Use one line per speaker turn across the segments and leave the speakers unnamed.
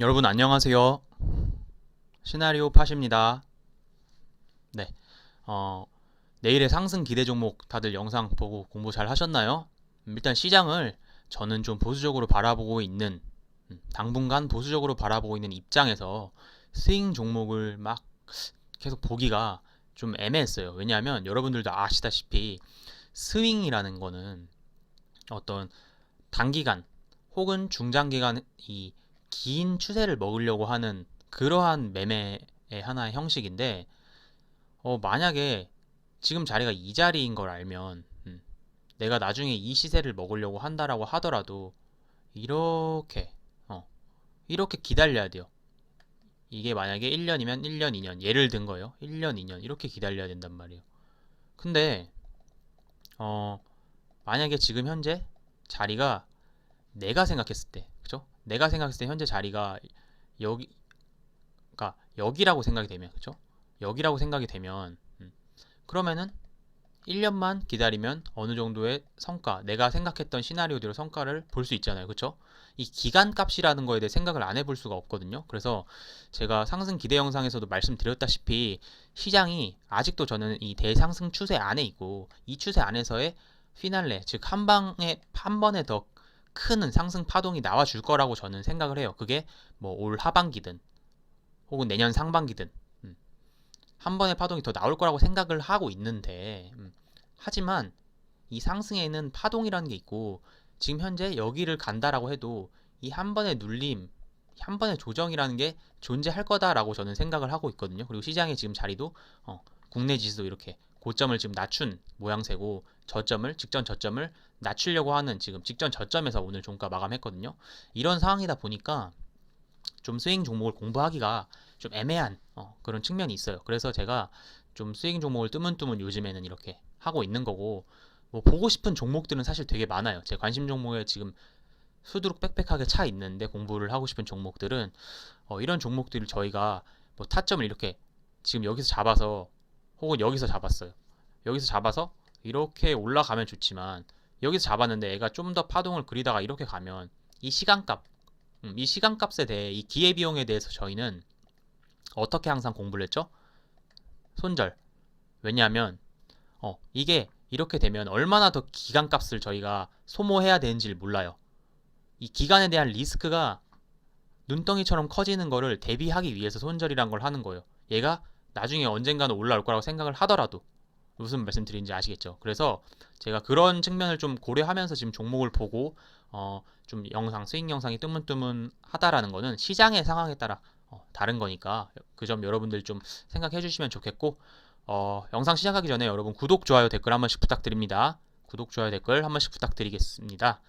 여러분 안녕하세요. 시나리오 팟입니다. 네. 어, 내일의 상승 기대 종목 다들 영상 보고 공부 잘 하셨나요? 음, 일단 시장을 저는 좀 보수적으로 바라보고 있는 음, 당분간 보수적으로 바라보고 있는 입장에서 스윙 종목을 막 계속 보기가 좀 애매했어요. 왜냐하면 여러분들도 아시다시피 스윙이라는 거는 어떤 단기간 혹은 중장기간 이 긴 추세를 먹으려고 하는 그러한 매매의 하나의 형식인데 어, 만약에 지금 자리가 이 자리인 걸 알면 음, 내가 나중에 이 시세를 먹으려고 한다라고 하더라도 이렇게 어, 이렇게 기다려야 돼요. 이게 만약에 1년이면 1년, 2년 예를 든 거예요. 1년, 2년 이렇게 기다려야 된단 말이에요. 근데 어, 만약에 지금 현재 자리가 내가 생각했을 때? 내가 생각했을 때 현재 자리가 여기, 그러니까 여기라고 생각이 되면, 그죠? 여기라고 생각이 되면, 음, 그러면은 1년만 기다리면 어느 정도의 성과, 내가 생각했던 시나리오대로 성과를 볼 수 있잖아요, 그죠? 이 기간 값이라는 거에 대해 생각을 안 해볼 수가 없거든요. 그래서 제가 상승 기대 영상에서도 말씀드렸다시피 시장이 아직도 저는 이 대상승 추세 안에 있고 이 추세 안에서의 피날레, 즉 한 방에 한 번에 더 큰 상승 파동이 나와 줄 거라고 저는 생각을 해요. 그게 뭐 올 하반기든 혹은 내년 상반기든 음, 한 번의 파동이 더 나올 거라고 생각을 하고 있는데 음, 하지만 이 상승에는 파동이라는 게 있고 지금 현재 여기를 간다라고 해도 이 한 번의 눌림, 한 번의 조정이라는 게 존재할 거다라고 저는 생각을 하고 있거든요. 그리고 시장의 지금 자리도 어, 국내 지수도 이렇게 고점을 지금 낮춘 모양새고 저점을 직전 저점을 낮추려고 하는 지금 직전 저점에서 오늘 종가 마감했거든요. 이런 상황이다 보니까 좀 스윙 종목을 공부하기가 좀 애매한 어, 그런 측면이 있어요. 그래서 제가 좀 스윙 종목을 뜨문뜨문 요즘에는 이렇게 하고 있는 거고 뭐 보고 싶은 종목들은 사실 되게 많아요. 제 관심 종목에 지금 수두룩 빽빽하게 차 있는데 공부를 하고 싶은 종목들은 어, 이런 종목들을 저희가 뭐 타점을 이렇게 지금 여기서 잡아서 혹은 여기서 잡았어요. 여기서 잡아서 이렇게 올라가면 좋지만 여기서 잡았는데 애가 좀 더 파동을 그리다가 이렇게 가면 이 시간값, 음, 이 시간값에 대해 이 기회 비용에 대해서 저희는 어떻게 항상 공부를 했죠? 손절. 왜냐하면 어, 이게 이렇게 되면 얼마나 더 기간값을 저희가 소모해야 되는지를 몰라요. 이 기간에 대한 리스크가 눈덩이처럼 커지는 거를 대비하기 위해서 손절이란 걸 하는 거예요. 얘가 나중에 언젠가는 올라올 거라고 생각을 하더라도 무슨 말씀 드리는지 아시겠죠? 그래서 제가 그런 측면을 좀 고려하면서 지금 종목을 보고 어, 좀 영상 스윙 영상이 뜨문뜨문하다라는 거는 시장의 상황에 따라 어, 다른 거니까 그 점 여러분들 좀 생각해 주시면 좋겠고 어, 영상 시작하기 전에 여러분 구독 좋아요 댓글 한 번씩 부탁드립니다. 구독 좋아요 댓글 한 번씩 부탁드리겠습니다.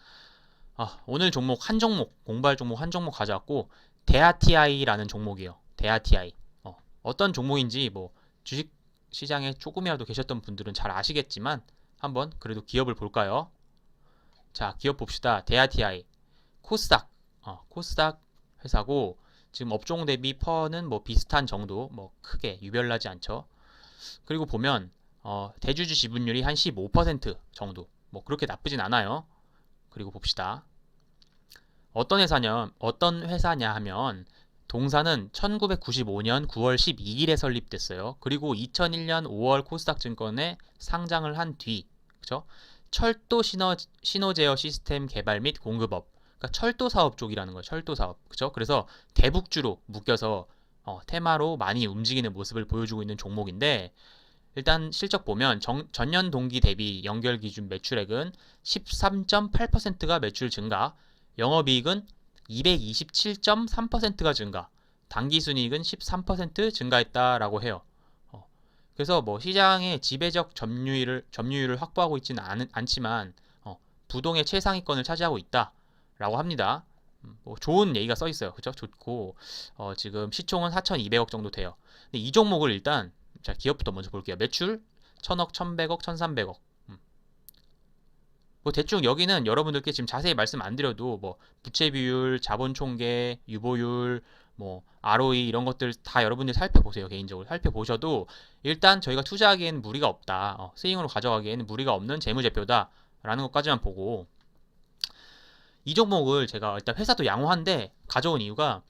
아, 오늘 종목 한 종목 공부할 종목 한 종목 가져왔고 대아티아이라는 종목이에요. 대아티아이 어, 어떤 종목인지 뭐 주식 시장에 조금이라도 계셨던 분들은 잘 아시겠지만 한번 그래도 기업을 볼까요? 자, 기업 봅시다. 대아티아이, 코스닥, 어, 코스닥 회사고 지금 업종 대비 퍼는 뭐 비슷한 정도, 뭐 크게 유별나지 않죠. 그리고 보면 어, 대주주 지분율이 한 15% 정도, 뭐 그렇게 나쁘진 않아요. 그리고 봅시다. 어떤 회사냐, 어떤 회사냐 하면 동사는 1995년 9월 12일에 설립됐어요. 그리고 2001년 5월 코스닥 증권에 상장을 한 뒤, 그죠? 철도 신호, 신호 제어 시스템 개발 및 공급업. 그러니까 철도 사업 쪽이라는 거예요. 철도 사업. 그죠? 그래서 대북주로 묶여서 어, 테마로 많이 움직이는 모습을 보여주고 있는 종목인데 일단 실적 보면 정, 전년 동기 대비 연결 기준 매출액은 13.8%가 매출 증가, 영업이익은 227.3%가 증가, 당기순이익은 13% 증가했다라고 해요. 어, 그래서 뭐 시장의 지배적 점유율을 점유율을 확보하고 있지는 않, 않지만 어, 부동의 최상위권을 차지하고 있다라고 합니다. 음, 뭐 좋은 얘기가 써 있어요. 그죠? 좋고 어, 지금 시총은 4,200억 정도 돼요. 근데 이 종목을 일단 자 기업부터 먼저 볼게요. 매출 1,000억, 1,100억, 1,300억. 뭐 대충 여기는 여러분들께 지금 자세히 말씀 안 드려도 뭐 부채 비율, 자본 총계, 유보율, 뭐 ROE 이런 것들 다 여러분들이 살펴보세요 개인적으로 살펴보셔도 일단 저희가 투자하기에는 무리가 없다 어, 스윙으로 가져가기에는 무리가 없는 재무제표다라는 것까지만 보고 이 종목을 제가 일단 회사도 양호한데 가져온 이유가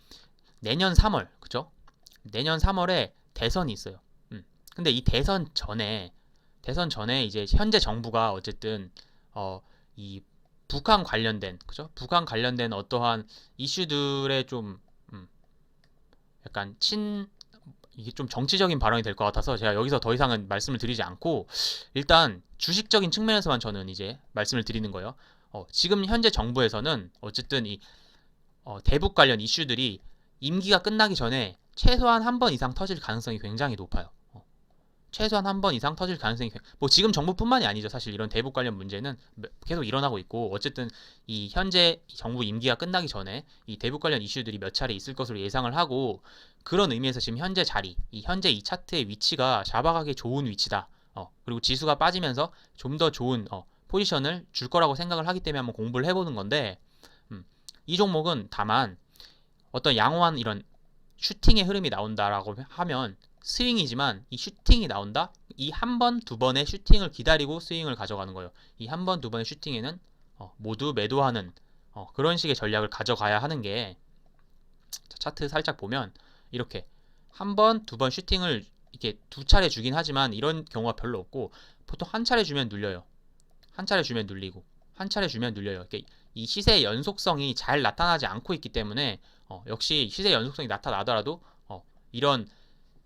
내년 3월 그죠? 내년 3월에 대선이 있어요. 음. 근데 이 대선 전에 대선 전에 이제 현재 정부가 어쨌든 어 이 북한 관련된 그죠? 북한 관련된 어떠한 이슈들에 좀 음, 약간 친 이게 좀 정치적인 발언이 될 것 같아서 제가 여기서 더 이상은 말씀을 드리지 않고 일단 주식적인 측면에서만 저는 이제 말씀을 드리는 거예요. 어, 지금 현재 정부에서는 어쨌든 이 어, 대북 관련 이슈들이 임기가 끝나기 전에 최소한 한 번 이상 터질 가능성이 굉장히 높아요. 어, 최소한 한 번 이상 터질 가능성이 굉- 뭐 지금 정부뿐만이 아니죠. 사실 이런 대북 관련 문제는 매- 계속 일어나고 있고 어쨌든 이 현재 정부 임기가 끝나기 전에 이 대북 관련 이슈들이 몇 차례 있을 것으로 예상을 하고 그런 의미에서 지금 현재 자리, 이 현재 이 차트의 위치가 잡아가기 좋은 위치다. 어, 그리고 지수가 빠지면서 좀 더 좋은 어, 포지션을 줄 거라고 생각을 하기 때문에 한번 공부를 해보는 건데 음, 이 종목은 다만 어떤 양호한 이런 슈팅의 흐름이 나온다라고 하면 스윙이지만 이 슈팅이 나온다? 이 한 번 두 번의 슈팅을 기다리고 스윙을 가져가는 거예요. 이 한 번 두 번의 슈팅에는 어, 모두 매도하는 어, 그런 식의 전략을 가져가야 하는 게 자, 차트 살짝 보면 이렇게 한 번 두 번 슈팅을 이렇게 두 차례 주긴 하지만 이런 경우가 별로 없고 보통 한 차례 주면 눌려요. 한 차례 주면 눌리고 한 차례 주면 눌려요. 그러니까 이 시세의 연속성이 잘 나타나지 않고 있기 때문에 어, 역시 시세 연속성이 나타나더라도 어, 이런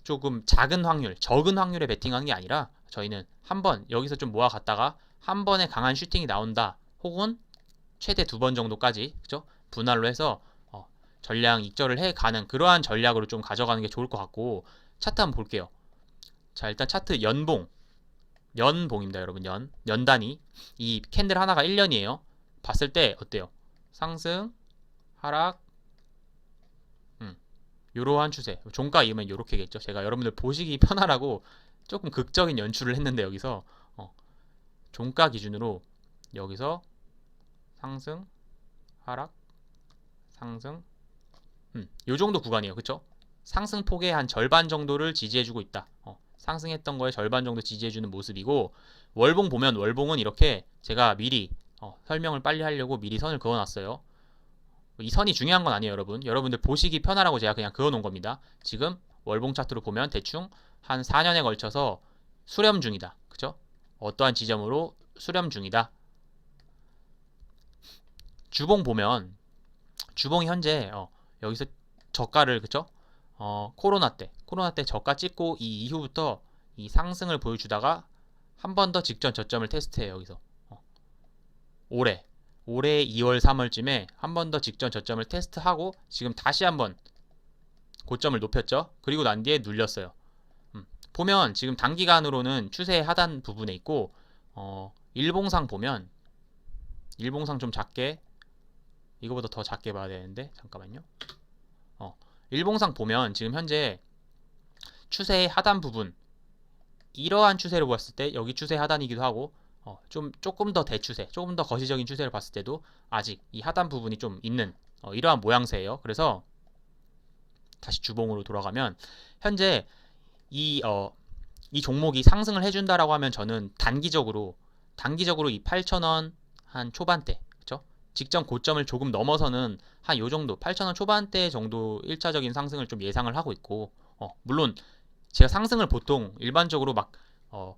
조금 작은 확률, 적은 확률에 베팅하는 게 아니라 저희는 한 번 여기서 좀 모아갔다가 한 번에 강한 슈팅이 나온다. 혹은 최대 두 번 정도까지 그죠? 분할로 해서 어, 전량 익절을 해 가는 그러한 전략으로 좀 가져가는 게 좋을 것 같고 차트 한번 볼게요. 자 일단 차트 연봉 연봉입니다, 여러분. 연. 연 단위. 이 캔들 하나가 1년이에요. 봤을 때 어때요? 상승, 하락, 음. 요러한 추세. 종가 이으면 요렇게겠죠. 제가 여러분들 보시기 편하라고 조금 극적인 연출을 했는데 여기서 어. 종가 기준으로 여기서 상승, 하락, 상승, 음. 요 정도 구간이에요. 그쵸? 상승 폭의 한 절반 정도를 지지해주고 있다. 어. 상승했던 거의 절반 정도 지지해주는 모습이고 월봉 보면 월봉은 이렇게 제가 미리 어, 설명을 빨리 하려고 미리 선을 그어놨어요. 이 선이 중요한 건 아니에요, 여러분. 여러분들 보시기 편하라고 제가 그냥 그어놓은 겁니다. 지금 월봉 차트로 보면 대충 한 4년에 걸쳐서 수렴 중이다. 그죠? 어떠한 지점으로 수렴 중이다. 주봉 보면 주봉이 현재 어, 여기서 저가를 그죠? 어, 코로나 때 코로나 때 저가 찍고 이 이후부터 이 상승을 보여주다가 한 번 더 직전 저점을 테스트해요 여기서 어. 올해 올해 2월 3월쯤에 한 번 더 직전 저점을 테스트하고 지금 다시 한번 고점을 높였죠 그리고 난 뒤에 눌렸어요 음. 보면 지금 단기간으로는 추세 하단 부분에 있고 어, 일봉상 보면 일봉상 좀 작게 이거보다 더 작게 봐야 되는데 잠깐만요 일봉상 보면 지금 현재 추세의 하단 부분 이러한 추세를 봤을 때 여기 추세 하단이기도 하고 어, 좀 조금 더 대추세, 조금 더 거시적인 추세를 봤을 때도 아직 이 하단 부분이 좀 있는 어, 이러한 모양새예요. 그래서 다시 주봉으로 돌아가면 현재 이, 어, 이 종목이 상승을 해준다라고 하면 저는 단기적으로 단기적으로 이 8,000원 한 초반대? 직전 고점을 조금 넘어서는 한 요 정도 8,000원 초반대 정도 1차적인 상승을 좀 예상을 하고 있고 어, 물론 제가 상승을 보통 일반적으로 막 어,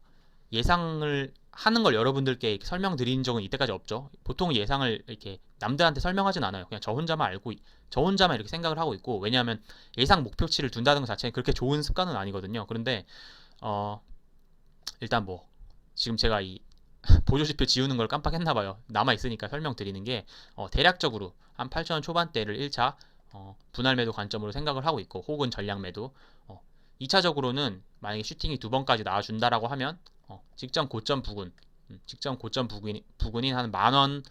예상을 하는 걸 여러분들께 설명드린 적은 이때까지 없죠. 보통 예상을 이렇게 남들한테 설명하진 않아요. 그냥 저 혼자만 알고 있- 저 혼자만 이렇게 생각을 하고 있고 왜냐하면 예상 목표치를 둔다는 것 자체는 그렇게 좋은 습관은 아니거든요. 그런데 어, 일단 뭐 지금 제가 이 보조지표 지우는 걸 깜빡했나 봐요. 남아 있으니까 설명드리는 게 어, 대략적으로 한 8,000원 초반대를 1차 어, 분할 매도 관점으로 생각을 하고 있고 혹은 전량 매도 어, 2차적으로는 만약에 슈팅이 두 번까지 나와준다라고 하면 어, 직전 고점 부근. 음, 직전 고점 부근, 부근인 한 만원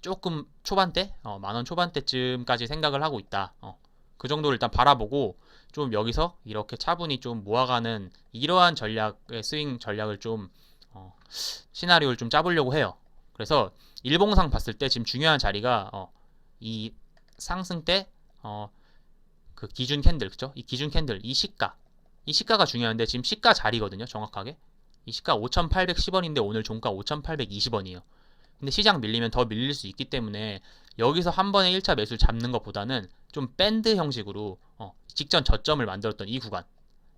조금 초반대? 어, 만원 초반대쯤까지 생각을 하고 있다. 어, 그 정도를 일단 바라보고 좀 여기서 이렇게 차분히 좀 모아가는 이러한 전략의 스윙 전략을 좀 어, 시나리오를 좀 짜보려고 해요. 그래서 일봉상 봤을 때 지금 중요한 자리가 어, 이 상승 때 어, 그 기준 캔들 그죠? 이 기준 캔들 이 시가. 이 시가가 중요한데 지금 시가 자리거든요 정확하게 이 시가 5,810원인데 오늘 종가 5,820원이에요 근데 시장 밀리면 더 밀릴 수 있기 때문에 여기서 한 번에 1차 매수 잡는 것보다는 좀 밴드 형식으로 어, 직전 저점을 만들었던 이 구간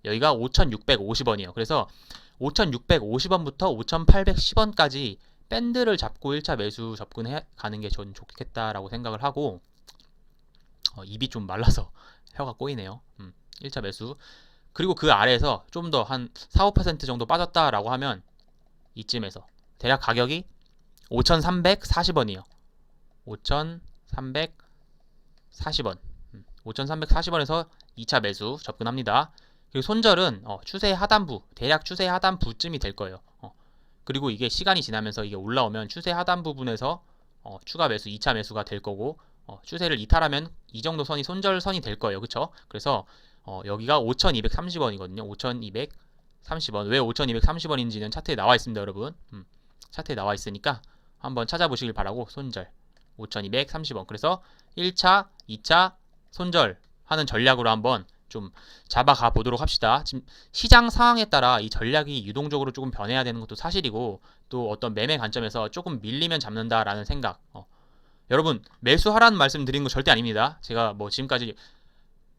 여기가 5,650원이에요. 그래서 5,650원부터 5,810원까지 밴드를 잡고 1차 매수 접근해 가는 게 전 좋겠다라고 생각을 하고 어, 입이 좀 말라서 혀가 꼬이네요. 음, 1차 매수 그리고 그 아래에서 좀 더 한 4, 5% 정도 빠졌다라고 하면 이쯤에서 대략 가격이 5,340원이에요. 5,340원. 5,340원에서 2차 매수 접근합니다. 그리고 손절은 어, 추세 하단부, 대략 추세 하단부쯤이 될 거예요. 어, 그리고 이게 시간이 지나면서 이게 올라오면 추세 하단 부분에서 어, 추가 매수, 2차 매수가 될 거고 어, 추세를 이탈하면 이 정도 선이 손절선이 될 거예요. 그쵸? 그래서 어, 여기가 5,230원이거든요. 5,230원. 왜 5,230원인지는 차트에 나와 있습니다, 여러분. 음, 차트에 나와 있으니까 한번 찾아보시길 바라고 손절 5,230원. 그래서 1차, 2차 손절 하는 전략으로 한번 좀 잡아가 보도록 합시다. 지금 시장 상황에 따라 이 전략이 유동적으로 조금 변해야 되는 것도 사실이고 또 어떤 매매 관점에서 조금 밀리면 잡는다라는 생각. 어. 여러분 매수하라는 말씀 드린 거 절대 아닙니다. 제가 뭐 지금까지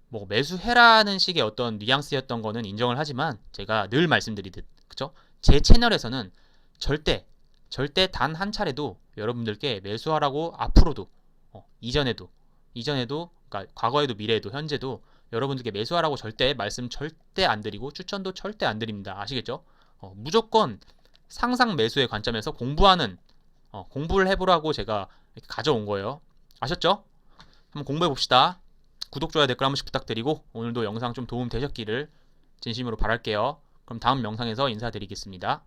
뭐 매수해라는 식의 어떤 뉘앙스였던 거는 인정을 하지만 제가 늘 말씀드리듯 그죠? 제 채널에서는 절대 절대 단 한 차례도 여러분들께 매수하라고 앞으로도 어, 이전에도 이전에도 그러니까 과거에도 미래에도 현재도 여러분들께 매수하라고 절대 말씀 절대 안 드리고 추천도 절대 안 드립니다. 아시겠죠? 어, 무조건 상상 매수의 관점에서 공부하는 어, 공부를 해보라고 제가 가져온 거예요. 아셨죠? 한번 공부해 봅시다. 구독, 좋아요, 댓글 한 번씩 부탁드리고 오늘도 영상 좀 도움 되셨기를 진심으로 바랄게요. 그럼 다음 영상에서 인사드리겠습니다.